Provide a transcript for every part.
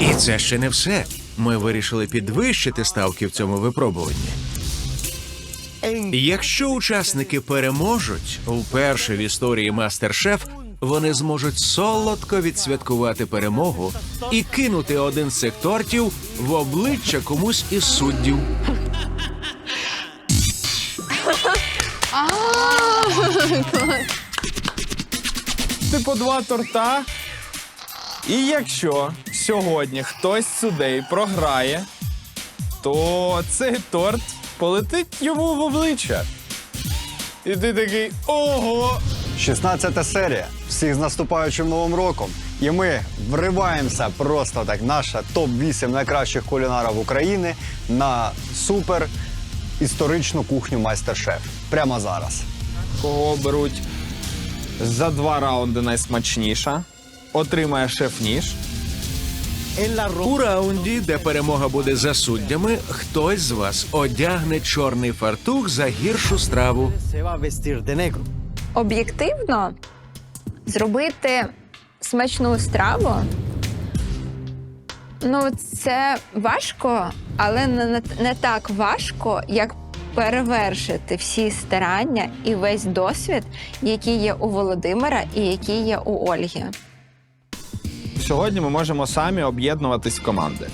І це ще не все. Ми вирішили підвищити ставки в цьому випробуванні. Якщо учасники переможуть, вперше в історії Мастер-Шеф вони зможуть солодко відсвяткувати перемогу і кинути один з цих тортів в обличчя комусь із суддів. Типу два торта. І якщо сьогодні хтось з судей програє, то цей торт полетить йому в обличчя. І ти такий ого! 16 серія. Всіх з наступаючим новим роком. І ми вриваємося просто так. Наша топ-8 найкращих кулінарів України на супер історичну кухню майстер-шеф. Прямо зараз. Кого беруть за два раунди найсмачніша, отримає шеф-ніж. У раунді, де перемога буде за суддями, хтось з вас одягне чорний фартух за гіршу страву. Об'єктивно зробити смачну страву. Ну, це важко, але не, не так важко, як перевершити всі старання і весь досвід, який є у Володимира і який є у Ольги. Сьогодні ми можемо самі об'єднуватись в команди.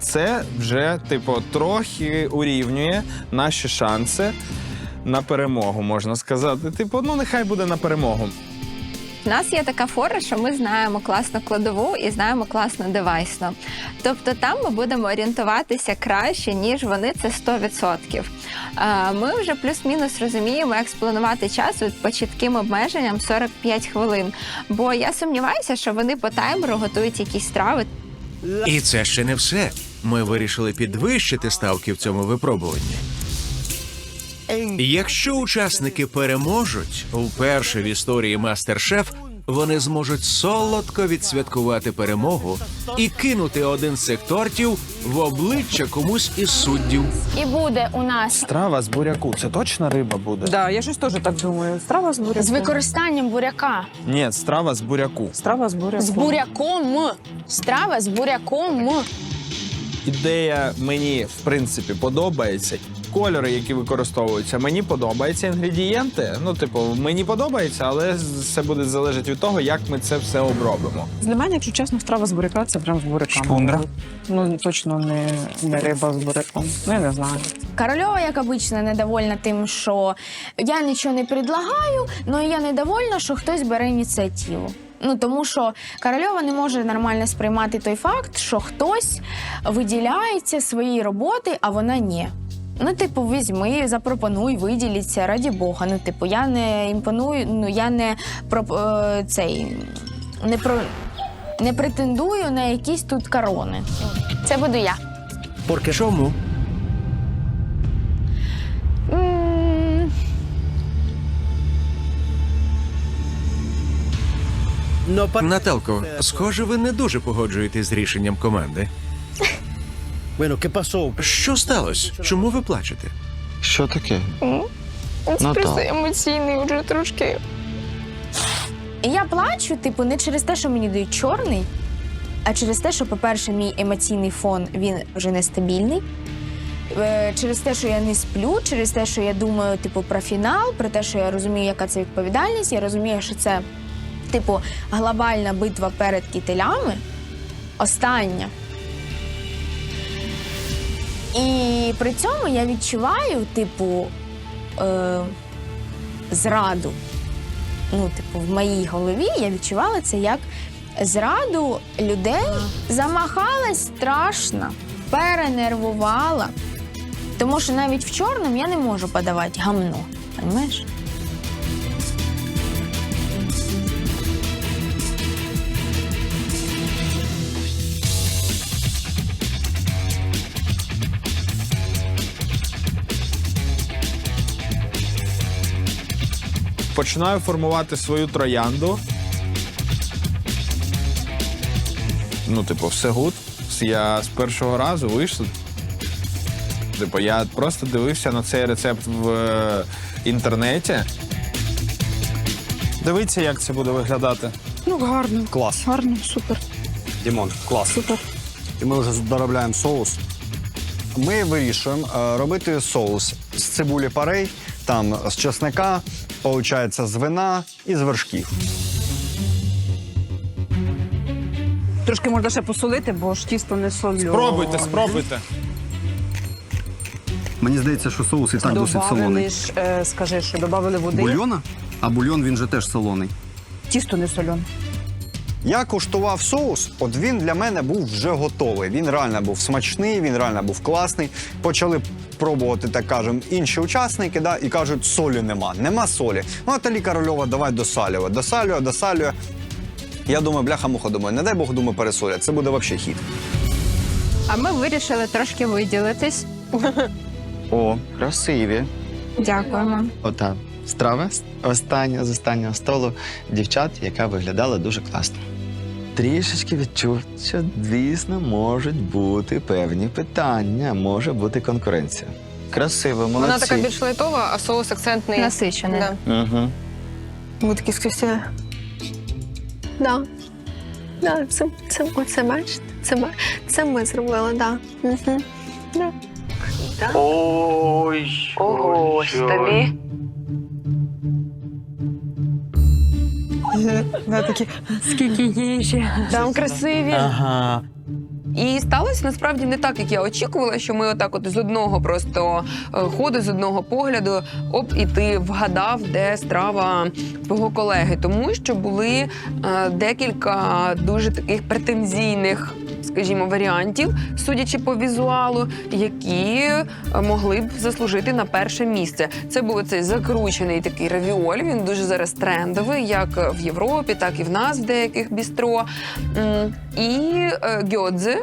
Це вже, типу, трохи урівнює наші шанси на перемогу, можна сказати. Типу, ну нехай буде на перемогу. У нас є така фора, що ми знаємо класну кладову і знаємо класно девайсно. Тобто там ми будемо орієнтуватися краще, ніж вони це 100%. Ми вже плюс-мінус розуміємо, як спланувати час по чітким обмеженням 45 хвилин. Бо я сумніваюся, що вони по таймеру готують якісь страви. І це ще не все. Ми вирішили підвищити ставки в цьому випробуванні. Якщо учасники переможуть, вперше в історії Мастер-Шеф вони зможуть солодко відсвяткувати перемогу і кинути один з цих тортів в обличчя комусь із суддів. І буде у нас Страва з буряку це точно риба буде? Да, я щось теж так думаю. Страва з буряком. з використанням буряка. Ні, страва з буряку. Страва з буряком. З буряком. Страва з буряком. Ідея мені в принципі подобається. Кольори, які використовуються, мені подобаються. Інгредієнти. Ну, типу, мені подобається, але це буде залежати від того, як ми це все обробимо. Для мене, якщо чесно, страва з буряка це прям з буряками. Шпундра? Ну точно не, не риба з буряком. Ну я не знаю. Корольова, як обично, недовольна тим, що я нічого не предлагаю, але я недовольна, що хтось бере ініціативу. Ну тому що Корольова не може нормально сприймати той факт, що хтось виділяється своєї роботи, а вона ні. Ну, типу, візьми, запропонуй, виділіться, раді Бога. Ну, типу, я не імпоную, ну я не про е, цей не про не претендую на якісь тут корони. Це буду я. Porque Чому? М, no pa- Наталко, схоже, ви не дуже погоджуєтесь з рішенням команди. Що сталося? Чому ви плачете? Що таке? Це Ну, просто так. емоційний вже трошки. І я плачу, типу, не через те, що мені дають чорний, а через те, що, по-перше, мій емоційний фон він вже нестабільний. Е, Через те, що я не сплю, через те, що я думаю, типу, про фінал, про те, що я розумію, яка це відповідальність. Я розумію, що це, типу, глобальна битва перед кітелями. Остання. І при цьому я відчуваю, типу, е, зраду. Ну, типу, в моїй голові я відчувала це як зраду людей. Замахалась страшно, перенервувала. Тому що навіть в чорному я не можу подавати гамно. Розумієш? Починаю формувати свою троянду. Ну, типу, все гуд. Я з першого разу вийшов. Типу, я просто дивився на цей рецепт в е, інтернеті. Дивіться, як це буде виглядати. Ну гарно. Клас. Гарно, супер, Дімон, клас. супер. і ми вже доробляємо соус. Ми вирішуємо е, робити соус з цибулі парей, там з чесника, виходить, з вина і з вершків. Трошки можна ще посолити, бо ж тісто не солю. Спробуйте, спробуйте. Мені здається, що соус і так досить солоний. ж, е, скажи, що додавали води. Бульйона? А бульйон він же теж солоний. Тісто не солене. Я куштував соус, от він для мене був вже готовий. Він реально був смачний, він реально був класний. Почали пробувати, так кажемо, інші учасники, да, і кажуть, солі нема. Нема солі. Ну, Наталі Корольова, давай досалювати. Досалює, досалює. Я думаю, бляха-муха, думаю, не дай Бог, думаю, пересолять. Це буде взагалі хід. А ми вирішили трошки виділитись. О, красиві. Дякуємо. Ота страва остання з останнього столу дівчат, яка виглядала дуже класно. Трішечки відчув, що, звісно, можуть бути певні питання, може бути конкуренція. Красиво, молодці. Вона така більш лайтова, а соус акцентний. Насичений. Да. Угу. Ми такі скрізь. Да. Да, це, це, оце бачите? Це, ми- це ми зробили, да. Угу. Да. Ой, Ого, тобі. Скільки їжі. Там красиві. Ага. І сталося насправді не так, як я очікувала, що ми отак от з одного просто е, ходу, з одного погляду, оп, і ти вгадав, де страва твого колеги. Тому що були е, декілька дуже таких претензійних. Скажімо, варіантів, судячи по візуалу, які е, могли б заслужити на перше місце. Це був цей закручений такий равіоль. Він дуже зараз трендовий, як в Європі, так і в нас в деяких бістро. І е, гьодзи.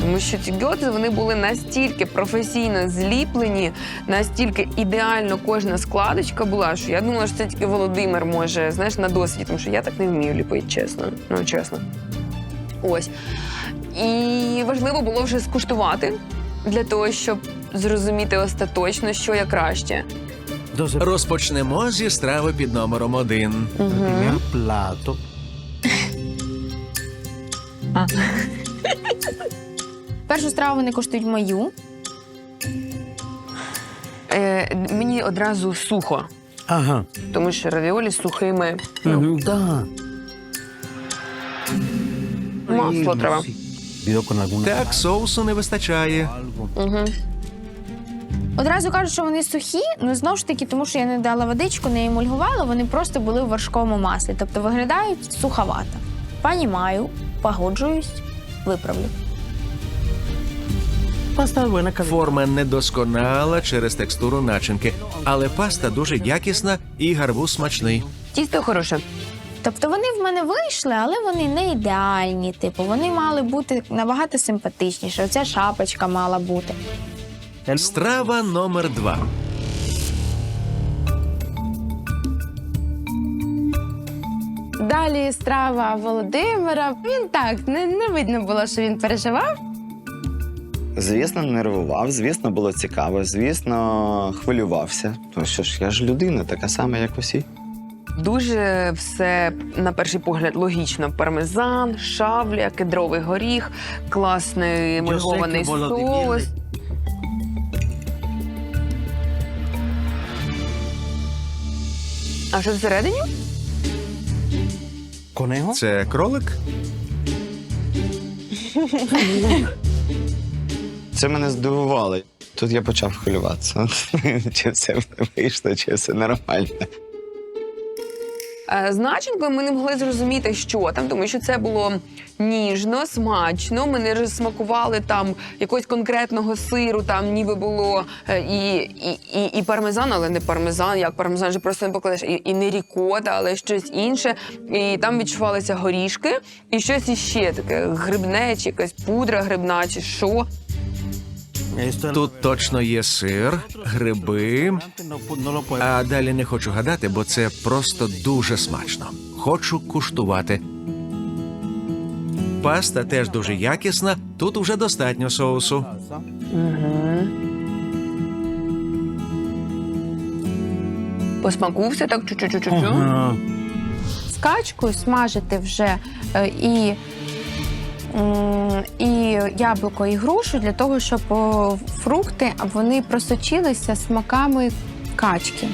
Тому що ці гьодзи вони були настільки професійно зліплені, настільки ідеально кожна складочка була, що я думала, що це тільки Володимир може знаєш, на досвіді, тому що я так не вмію ліпити, чесно. Ну чесно. Ось. І важливо було вже скуштувати для того, щоб зрозуміти остаточно, що я краще. Розпочнемо зі страви під номером один. primer plato. Першу страву вони коштують мою. Е, мені одразу сухо, Ага. тому що равіолі з сухими. Ну, Да. Масло треба. Так, соусу не вистачає. Угу. Одразу кажуть, що вони сухі, ну знову ж таки, тому що я не дала водичку, не емульгувала, вони просто були в вершковому маслі. Тобто виглядають суховато. Пані маю, погоджуюсь, виправлю. Форма недосконала через текстуру начинки, але паста дуже якісна і гарбуз смачний. Тісто хороше. Тобто вони в мене вийшли, але вони не ідеальні. Типу, вони мали бути набагато симпатичніші. Оця шапочка мала бути. Страва номер два. Далі страва Володимира. Він так не, не видно було, що він переживав. Звісно, нервував, звісно, було цікаво, звісно, хвилювався. Тому що ж я ж людина, така сама, як усі. Дуже все на перший погляд логічно. Пармезан, шавля, кедровий горіх, класний емульгований que соус. А що всередині? Conejo. Це кролик? Це мене здивувало. Тут я почав хвилюватися. Чи все вийшло, чи все нормально. Е, З начинкою ми не могли зрозуміти, що там, тому що це було ніжно, смачно. Ми не розсмакували там якогось конкретного сиру, там ніби було е, і, і, і, і пармезан, але не пармезан, як пармезан же просто не покладеш, і, і не рікота, але щось інше. І там відчувалися горішки, і щось іще таке грибне, чи якась пудра грибна, чи що. Тут точно є сир, гриби. А далі не хочу гадати, бо це просто дуже смачно. Хочу куштувати. Паста теж дуже якісна. Тут уже достатньо соусу. По смаку все так чу-чу-чу-чу. Ага. З качкою смажити вже е, і і яблуко, і грушу для того, щоб фрукти вони просочилися смаками качки.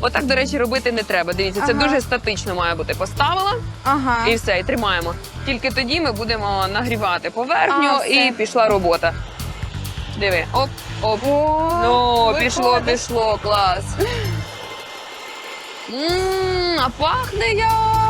Отак, до речі, робити не треба. Дивіться, це Ага. дуже статично має бути. Поставила Ага. і все, і тримаємо. Тільки тоді ми будемо нагрівати поверхню А, і пішла робота. Диви, оп, оп. ну, пішло, пішло, клас. Мм, а пахне як.